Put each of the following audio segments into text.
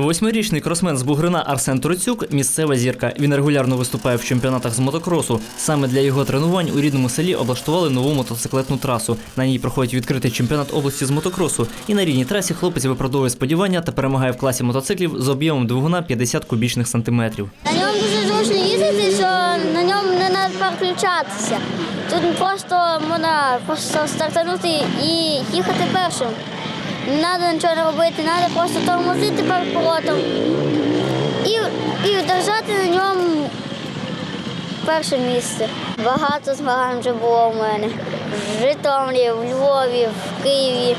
Восьмирічний кросмен з Бугрина Арсен Троцюк – місцева зірка. Він регулярно виступає в чемпіонатах з мотокросу. Саме для його тренувань у рідному селі облаштували нову мотоциклетну трасу. На ній проходить відкритий чемпіонат області з мотокросу. І на рідній трасі хлопець виправдовує сподівання та перемагає в класі мотоциклів з об'ємом двигуна 50 кубічних сантиметрів. На ньому дуже зручно їздити, що на ньому не треба переключатися. Тут просто можна просто стартанути і їхати першим. Не треба нічого не робити, треба просто тормозити перед поворотом і, і держати на ньому перше місце. Багато змагань вже було в мене. В Житомирі, в Львові, в Києві.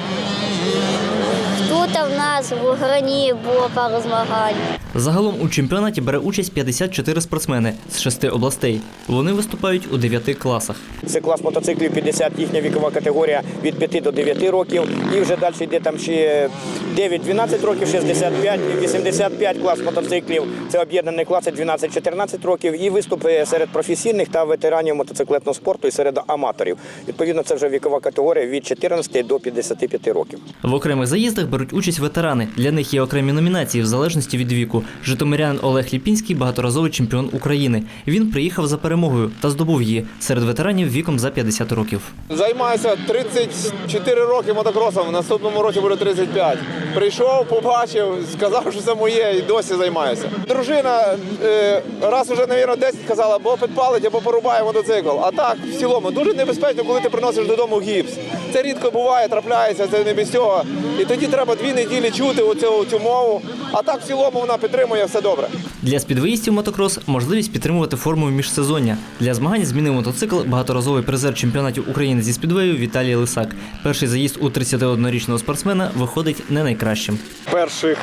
Тут в нас в Уграні було пару змагань. Загалом у чемпіонаті бере участь 54 спортсмени з шести областей. Вони виступають у дев'яти класах. Це клас мотоциклів 50, їхня вікова категорія від 5 до 9 років. І вже далі йде там ще 9-12 років, 65 і 85 клас мотоциклів. Це об'єднаний клас 12-14 років. І виступи серед професійних та ветеранів мотоциклетного спорту і серед аматорів. Відповідно, це вже вікова категорія від 14 до 55 років. В окремих заїздах беруть участь ветерани. Для них є окремі номінації в залежності від віку. Житомирянин Олег Ліпінський багаторазовий чемпіон України. Він приїхав за перемогою та здобув її серед ветеранів віком за 50 років. Займаюся 34 роки мотокросом, в наступному році буде 35. Прийшов, побачив, сказав, що це моє і досі займаюся. Дружина е, раз уже, мабуть, 10 казала, або підпалить, або порубає мотоцикл. А так, в цілому, дуже небезпечно, коли ти приносиш додому гіпс. Це рідко буває, трапляється, це не без цього. І тоді треба дві неділі чути оцю, цю мову. А так в цілому вона підтримує все добре. Для спідвоїстів мотокрос можливість підтримувати форму міжсезоння. Для змагань змінив мотоцикл багаторазовий призер чемпіонатів України зі спідвею Віталій Лисак. Перший заїзд у 31-річного спортсмена виходить не найкращим. Перших,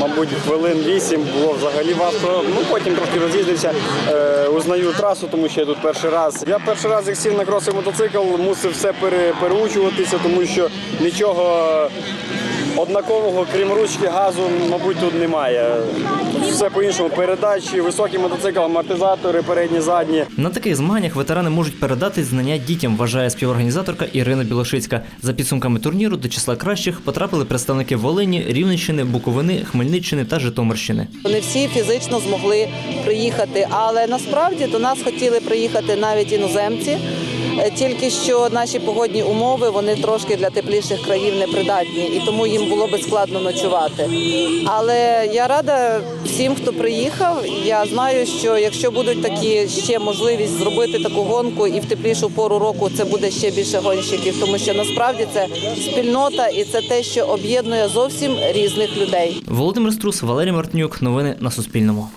мабуть, хвилин вісім було взагалі важко. Ну потім трохи роз'їздився, е, узнаю трасу, тому що я тут перший раз. Я перший раз, як сів на кросовий мотоцикл, мусив все пере, переучуватися, тому що нічого однакового, крім ручки газу, мабуть, тут немає. Все по-іншому. Передачі, високий мотоцикл, амортизатори, передні, задні. На таких змаганнях ветерани можуть передати знання дітям, вважає співорганізаторка Ірина Білошицька. За підсумками турніру до числа кращих потрапили представники Волині, Рівненщини, Буковини, Хмельниччини та Житомирщини. Вони всі фізично змогли приїхати, але насправді до нас хотіли приїхати навіть іноземці. Е, Тільки що наші погодні умови вони трошки для тепліших країв не придатні, і тому їм було би складно ночувати. Але я рада всім, хто приїхав. Я знаю, що якщо будуть такі ще можливість зробити таку гонку і в теплішу пору року це буде ще більше гонщиків, тому що насправді це спільнота і це те, що об'єднує зовсім різних людей. Володимир Струс, Валерій Мартинюк. Новини на Суспільному.